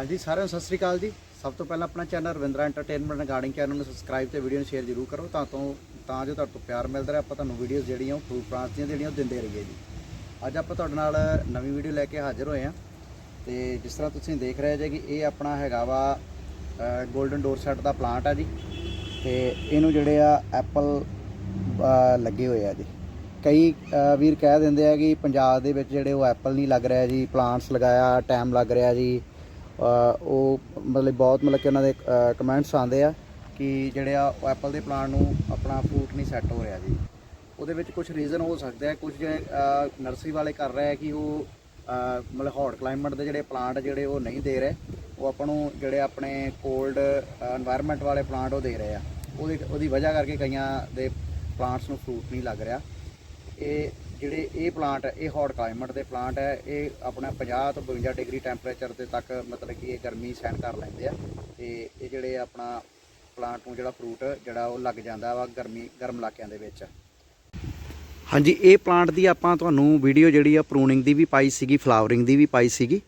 ਹਾਂਜੀ, ਸਾਰਿਆਂ ਨੂੰ ਸਤਿ ਸ੍ਰੀ ਅਕਾਲ ਜੀ। ਸਭ ਤੋਂ ਪਹਿਲਾਂ ਆਪਣਾ channel Ravindra entertainment regarding channel ਨੂੰ ਸਬਸਕ੍ਰਾਈਬ ਤੇ ਵੀਡੀਓ ਨੂੰ ਸ਼ੇਅਰ ਜ਼ਰੂਰ ਕਰੋ, ਤਾਂ ਤੋਂ ਤਾਂ ਜੋ ਤੁਹਾਡੇ ਤੋਂ ਪਿਆਰ ਮਿਲਦਾ ਰਹੇ, ਆਪਾਂ ਤੁਹਾਨੂੰ ਵੀਡੀਓਜ਼ ਜਿਹੜੀਆਂ ਉਹ ਫਰੂਟ ਪਲਾਂਟਸ ਦੀਆਂ ਜਿਹੜੀਆਂ ਉਹ ਦਿੰਦੇ ਰਹੀਏ ਜੀ। ਅੱਜ ਆਪਾਂ ਤੁਹਾਡੇ ਨਾਲ ਨਵੀਂ ਵੀਡੀਓ ਲੈ ਕੇ ਹਾਜ਼ਰ ਹੋਏ ਹਾਂ ਤੇ ਜਿਸ ਤਰ੍ਹਾਂ ਤੁਸੀਂ ਦੇਖ ਰਹੇ ਜੇ ਕਿ ਇਹ ਆਪਣਾ ਹੈਗਾ ਵਾ 골ਡਨ ਡੋਰ ਸੈਟ ਦਾ ਪਲਾਂਟ ਆ ਜੀ ਤੇ ਇਹਨੂੰ ਜਿਹੜੇ ਆ ਐਪਲ ਲੱਗੇ ਹੋਏ ਆ ਜੀ। ਕਈ ਵੀਰ ਕਹਿ ਦਿੰਦੇ ਆ ਕਿ ਪੰਜਾਬ ਦੇ ਵਿੱਚ ਜਿਹੜੇ ਉਹ ਐਪਲ ਨਹੀਂ ਲੱਗ ਰਿਹਾ ਜੀ ਪਲਾਂਟਸ ਲਗਾਇਆ ਟਾਈਮ ਲੱਗ ਰਿਹਾ ਜੀ। ਉਹ ਮਤਲਬ ਬਹੁਤ ਮਤਲਬ ਕਿ ਉਹਨਾਂ ਦੇ ਕਮੈਂਟਸ ਆਉਂਦੇ ਆ ਕਿ ਜਿਹੜੇ ਆ ਐਪਲ ਦੇ ਪਲਾਂਟ ਨੂੰ ਆਪਣਾ ਫਰੂਟ ਨਹੀਂ ਸੈੱਟ ਹੋ ਰਿਹਾ ਜੀ। ਉਹਦੇ ਵਿੱਚ ਕੁਝ ਰੀਜ਼ਨ ਹੋ ਸਕਦੇ ਆ ਕੁਝ ਜਿਹੜੇ ਨਰਸਰੀ ਵਾਲੇ ਕਰ ਰਹੇ ਆ ਕਿ ਉਹ ਮਤਲਬ ਹੌਟ ਕਲਾਈਮੇਟ ਦੇ ਜਿਹੜੇ ਪਲਾਂਟ ਜਿਹੜੇ ਉਹ ਨਹੀਂ ਦੇ ਰਹੇ, ਉਹ ਆਪਾਂ ਨੂੰ ਜਿਹੜੇ ਆਪਣੇ ਕੋਲਡ এনवायरमेंट ਵਾਲੇ ਪਲਾਂਟ ਉਹ ਦੇ ਰਹੇ ਆ। ਉਹਦੀ ਉਹਦੀ ਵਜ੍ਹਾ ਕਰਕੇ ਕਈਆਂ ਦੇ ਪਲਾਂਟਸ ਨੂੰ ਫਰੂਟ ਨਹੀਂ ਲੱਗ ਰਿਹਾ। ਇਹ ਜਿਹੜੇ ਇਹ ਪਲਾਂਟ ਇਹ ਹੌਟ ਕਲਾਈਮੇਟ ਦੇ ਪਲਾਂਟ ਹੈ ਇਹ ਆਪਣਾ 50 ਤੋਂ 52 ਡਿਗਰੀ ਟੈਂਪਰੇਚਰ ਦੇ ਤੱਕ ਮਤਲਬ ਕਿ ਇਹ ਗਰਮੀ ਸਹਿਣ ਕਰ ਲੈਂਦੇ ਆ ਤੇ ਇਹ ਜਿਹੜੇ ਆਪਣਾ ਪਲਾਂਟ ਨੂੰ ਜਿਹੜਾ ਫਰੂਟ ਜਿਹੜਾ ਉਹ ਲੱਗ ਜਾਂਦਾ ਵਾ ਗਰਮੀ, ਗਰਮ ਇਲਾਕਿਆਂ ਦੇ ਵਿੱਚ। ਹਾਂਜੀ, ਇਹ ਪਲਾਂਟ ਦੀ ਆਪਾਂ ਤੁਹਾਨੂੰ ਵੀਡੀਓ ਜਿਹੜੀ ਆ ਪ੍ਰੂਨਿੰਗ ਦੀ ਵੀ ਪਾਈ ਸੀਗੀ ਫਲਾਵਰਿੰਗ ਦੀ ਵੀ ਪਾਈ ਸੀਗੀ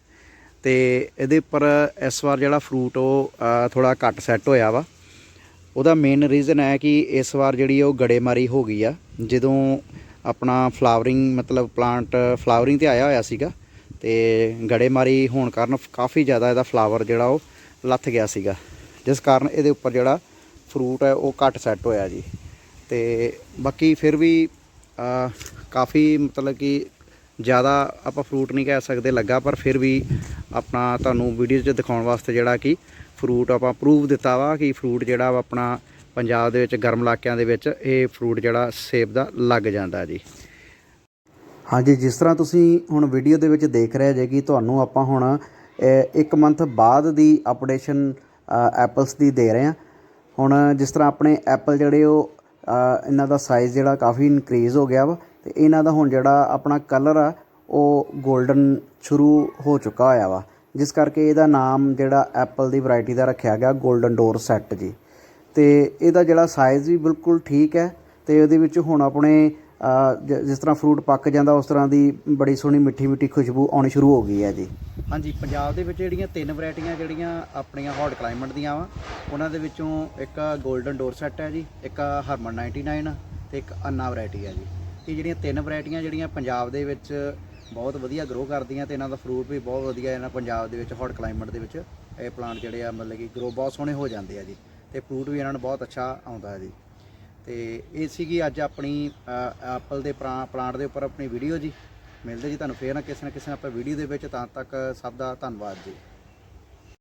ਤੇ ਇਹਦੇ ਉੱਪਰ ਇਸ ਵਾਰ ਜਿਹੜਾ ਫਰੂਟ ਉਹ ਥੋੜਾ ਘੱਟ ਸੈੱਟ ਹੋਇਆ ਵਾ। ਉਹਦਾ ਮੇਨ ਰੀਜ਼ਨ ਹੈ ਕਿ ਇਸ ਵਾਰ ਜਿਹੜੀ ਉਹ ਗੜੇਮਾਰੀ ਹੋ ਗਈ ਆ, ਜਦੋਂ ਆਪਣਾ ਫਲਾਵਰਿੰਗ, ਮਤਲਬ ਪਲਾਂਟ ਫਲਾਵਰਿੰਗ ਤੇ ਆਇਆ ਹੋਇਆ ਸੀਗਾ ਤੇ ਗੜੇਮਾਰੀ ਹੋਣ ਕਾਰਨ ਕਾਫੀ ਜ਼ਿਆਦਾ ਇਹਦਾ ਫਲਾਵਰ ਜਿਹੜਾ ਉਹ ਲੱਥ ਗਿਆ ਸੀਗਾ। ਜਿਸ ਕਾਰਨ ਇਹਦੇ ਉੱਪਰ ਜਿਹੜਾ ਫਰੂਟ ਹੈ ਉਹ ਘੱਟ ਸੈੱਟ ਹੋਇਆ ਜੀ। ਤੇ ਬਾਕੀ ਫਿਰ ਵੀ ਕਾਫੀ ਮਤਲਬ ਕਿ ਜ਼ਿਆਦਾ ਆਪਾਂ ਫਰੂਟ ਨਹੀਂ ਕਹਿ ਸਕਦੇ ਲੱਗਾ, ਪਰ ਫਿਰ ਵੀ ਆਪਣਾ ਤੁਹਾਨੂੰ ਵੀਡੀਓ 'ਚ ਦਿਖਾਉਣ ਵਾਸਤੇ ਜਿਹੜਾ ਕਿ ਫਰੂਟ ਆਪਾਂ ਪ੍ਰੂਵ ਦਿੱਤਾ ਵਾ ਕਿ ਫਰੂਟ ਜਿਹੜਾ ਵਾ ਆਪਣਾ ਪੰਜਾਬ ਦੇ ਵਿੱਚ, ਗਰਮ ਇਲਾਕਿਆਂ ਦੇ ਵਿੱਚ ਇਹ ਫਰੂਟ ਜਿਹੜਾ ਸੇਬ ਦਾ ਲੱਗ ਜਾਂਦਾ ਜੀ। ਹਾਂਜੀ, ਜਿਸ ਤਰ੍ਹਾਂ ਤੁਸੀਂ ਹੁਣ ਵੀਡੀਓ ਦੇ ਵਿੱਚ ਦੇਖ ਰਹੇ ਜੇ ਕਿ ਤੁਹਾਨੂੰ ਆਪਾਂ ਹੁਣ ਇੱਕ ਮੰਥ ਬਾਅਦ ਦੀ ਅਪਡੇਸ਼ਨ ਐਪਲਸ ਦੀ ਦੇ ਰਹੇ ਹਾਂ। ਹੁਣ ਜਿਸ ਤਰ੍ਹਾਂ ਆਪਣੇ ਐਪਲ ਜਿਹੜੇ ਉਹ ਇਹਨਾਂ ਦਾ ਸਾਈਜ਼ ਜਿਹੜਾ ਕਾਫੀ ਇਨਕਰੀਜ਼ ਹੋ ਗਿਆ ਵਾ ਤੇ ਇਹਨਾਂ ਦਾ ਹੁਣ ਜਿਹੜਾ ਆਪਣਾ ਕਲਰ ਆ, ਉਹ 골ਡਨ ਸ਼ੁਰੂ ਹੋ ਚੁੱਕਾ ਹੋਇਆ ਵਾ। ਜਿਸ ਕਰਕੇ ਇਹਦਾ ਨਾਮ ਜਿਹੜਾ ਐਪਲ ਦੀ ਵੈਰਾਈਟੀ ਦਾ ਰੱਖਿਆ ਗਿਆ 골ਡਨ ਡੋਰ ਸੈੱਟ ਜੀ। ਅਤੇ ਇਹਦਾ ਜਿਹੜਾ ਸਾਈਜ਼ ਵੀ ਬਿਲਕੁਲ ਠੀਕ ਹੈ ਅਤੇ ਉਹਦੇ ਵਿੱਚ ਹੁਣ ਆਪਣੇ ਜ- ਜਿਸ ਤਰ੍ਹਾਂ ਫਰੂਟ ਪੱਕ ਜਾਂਦਾ, ਉਸ ਤਰ੍ਹਾਂ ਦੀ ਬੜੀ ਸੋਹਣੀ ਮਿੱਠੀ ਮਿੱਠੀ ਖੁਸ਼ਬੂ ਆਉਣੀ ਸ਼ੁਰੂ ਹੋ ਗਈ ਹੈ ਜੀ। ਹਾਂਜੀ, ਪੰਜਾਬ ਦੇ ਵਿੱਚ ਜਿਹੜੀਆਂ ਤਿੰਨ ਵੈਰਾਈਟੀਆਂ ਜਿਹੜੀਆਂ ਆਪਣੀਆਂ ਹੌਟ ਕਲਾਈਮੇਟ ਦੀਆਂ ਵਾ, ਉਹਨਾਂ ਦੇ ਵਿੱਚੋਂ ਇੱਕ 골ਡਨ ਡੋਰ ਸੈੱਟ ਹੈ ਜੀ, ਇੱਕ ਹਰਮਨ 99 ਤੇ ਇੱਕ ਅੰਨਾ ਵੈਰਾਈਟੀ ਹੈ ਜੀ। ਇਹ ਜਿਹੜੀਆਂ ਤਿੰਨ ਵੈਰਾਈਟੀਆਂ ਜਿਹੜੀਆਂ ਪੰਜਾਬ ਦੇ ਵਿੱਚ ਬਹੁਤ ਵਧੀਆ ਗਰੋ ਕਰਦੀਆਂ ਤੇ ਇਹਨਾਂ ਦਾ ਫਰੂਟ ਵੀ ਬਹੁਤ ਵਧੀਆ ਇਹਨਾਂ ਪੰਜਾਬ ਦੇ ਵਿੱਚ ਹੌਟ ਕਲਾਈਮੇਟ ਦੇ ਵਿੱਚ ਇਹ ਪਲਾਂਟ ਜਿਹੜੇ ਆ ਮਤਲਬ ਕਿ ਗਰੋ ਬਹੁਤ ਸੋਹਣੇ ਹੋ ਜਾਂਦੇ ਆ ਜੀ। ਤੇ ਫਰੂਟ ਵੀ ਇਹਨਾਂ ਨੂੰ ਬਹੁਤ ਅੱਛਾ ਆਉਂਦਾ ਹੈ ਜੀ। ਤੇ ਇਹ ਸੀਗੀ ਅੱਜ ਆਪਣੀ ਐਪਲ ਦੇ ਪਲਾ- ਪਲਾਂਟ ਦੇ ਉੱਪਰ ਆਪਣੀ ਵੀਡੀਓ ਜੀ। ਮਿਲਦੇ ਜੀ ਤੁਹਾਨੂੰ ਫੇਰ ਨਾ ਕਿਸੇ ਨਾ ਕਿਸੇ ਆਪਾਂ ਵੀਡੀਓ ਦੇ ਵਿੱਚ, ਤਾਂ ਤੱਕ ਸਭ ਦਾ ਧੰਨਵਾਦ ਜੀ।